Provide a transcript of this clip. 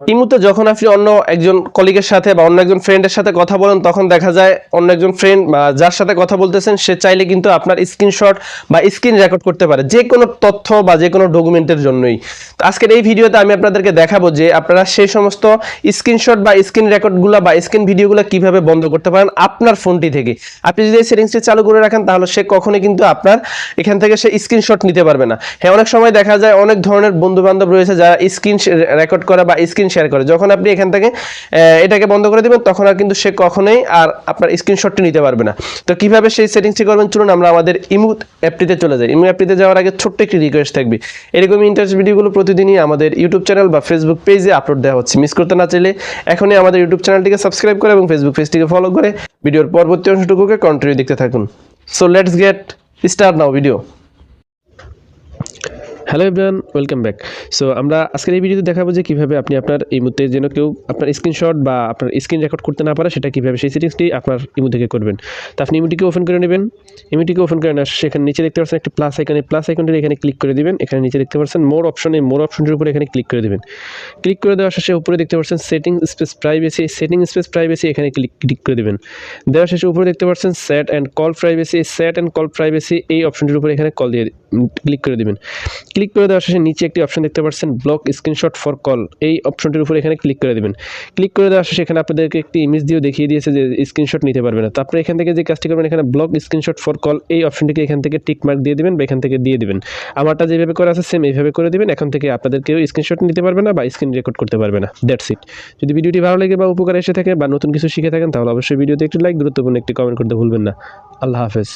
ইমুতে যখন আপনি অন্য একজন কলিগের সাথে বা অন্য একজন ফ্রেন্ডের সাথে কথা বলেন, তখন দেখা যায় অন্য একজন ফ্রেন্ড বা যার সাথে কথা বলতেছেন, সে চাইলে কিন্তু আপনার স্ক্রিনশট বা স্ক্রিন রেকর্ড করতে পারে, যে কোনো তথ্য বা যে কোনো ডকুমেন্টের জন্যই। তো আজকের এই ভিডিওতে আমি আপনাদেরকে দেখাবো যে আপনারা সেই সমস্ত স্ক্রিনশট বা স্ক্রিন রেকর্ডগুলো বা স্ক্রিন ভিডিওগুলো কীভাবে বন্ধ করতে পারেন আপনার ফোনটি থেকে। আপনি যদি এই সেটিংসটি চালু করে রাখেন, তাহলে সে কখনোই কিন্তু আপনার এখান থেকে সে স্ক্রিনশট নিতে পারবে না। হ্যাঁ অনেক সময় দেখা যায় অনেক ধরনের বন্ধু বান্ধব রয়েছে যারা স্ক্রিন রেকর্ড করা বা স্ক্রিন শেয়ার করে। যখন আপনি এখান থেকে এটাকে বন্ধ করে দিবেন, তখন আর কিন্তু সে কখনোই আর আপনার স্ক্রিনশটটি নিতে পারবে না। তো কীভাবে সেই সেটিংসটি করবেন? চলুন আমরা আমাদের ইমু অ্যাপটিতে চলে যাই। ইমু অ্যাপটিতে যাওয়ার আগে ছোট্ট একটি রিকোয়েস্ট থাকবে। এরকম ইন্টারেস্ট ভিডিওগুলো প্রতিদিনই আমাদের ইউটিউব চ্যানেল বা ফেসবুক পেজে আপলোড দেওয়া হচ্ছে। মিস করতে না চাইলে এখনই আমাদের ইউটিউব চ্যানেলটিকে সাবস্ক্রাইব করে এবং ফেসবুক পেজটিকে ফলো করে। ভিডিওর পরবর্তী অংশটুকুকে কন্টিনিউ দেখতে থাকুন। So let's get start now video hello everyone welcome back so আমরা আজকের এই ভিডিওতে দেখাবো যে কীভাবে আপনি আপনার এই মুহূর্তে যেন কেউ আপনার স্ক্রিনশট বা আপনার স্ক্রিন রেকর্ড করতে না পারে, সেটা কীভাবে সেই সেটিংসটি আপনার ইমু থেকে করবেন। তো আপনি ইমুটিকে ওপেন করে নেবেন। ইমুটিকে ওপেন করে নেওয়ার সেখানে নিচে দেখতে পাচ্ছেন একটা প্লাস আইকনে প্লাস আইকনটি এখানে ক্লিক করে দিবেন। এখানে নিচে দেখতে পাচ্ছেন মোর অপশনে মোর অপশনটির উপরে এখানে ক্লিক করে দেবেন। ক্লিক করে দেওয়ার শেষে উপরে দেখতে পাচ্ছেন setting space privacy setting space privacy এখানে ক্লিক ক্লিক করে দেবেন। দেওয়ার শেষে উপরে দেখতে পাচ্ছেন chat and call privacy chat and call privacy এই অপশনটির উপরে এখানে কল দিয়ে ক্লিক করে দিবেন। ক্লিক করে দেওয়ার শেষে নিচে একটি অপশন দেখতে পাচ্ছেন, ব্লক স্ক্রিনশট ফর কল। এই অপশনটির উপরে এখানে ক্লিক করে দেবেন। ক্লিক করে দেওয়ার শেষে এখানে আপনাদেরকে একটি ইমেজ দিয়েও দেখিয়ে দিয়েছে যে স্ক্রিনশট নিতে পারবে না। তারপরে এখান থেকে যে কাজটি করবেন, এখানে ব্লক স্ক্রিনশট ফর কল, এই অপশনটিকে এখান থেকে টিক মার্ক দিয়ে দিবেন বা এখান থেকে দিয়ে দিবেন। আমারটা যেভাবে করা আছে সেম এইভাবে করে দেবেন। এখন থেকে আপনাদের কেউ স্ক্রিনশট নিতে পারবে না বা স্ক্রিন রেকর্ড করতে পারবে না। দ্যাটস ইট যদি ভিডিওটি ভালো লাগে বা উপকার এসে থাকে বা নতুন কিছু শিখে থাকেন, তাহলে অবশ্যই ভিডিওতে একটি লাইক গুরুত্বপূর্ণ একটি কমেন্ট করতে ভুলবেন না। আল্লাহ হাফেজ।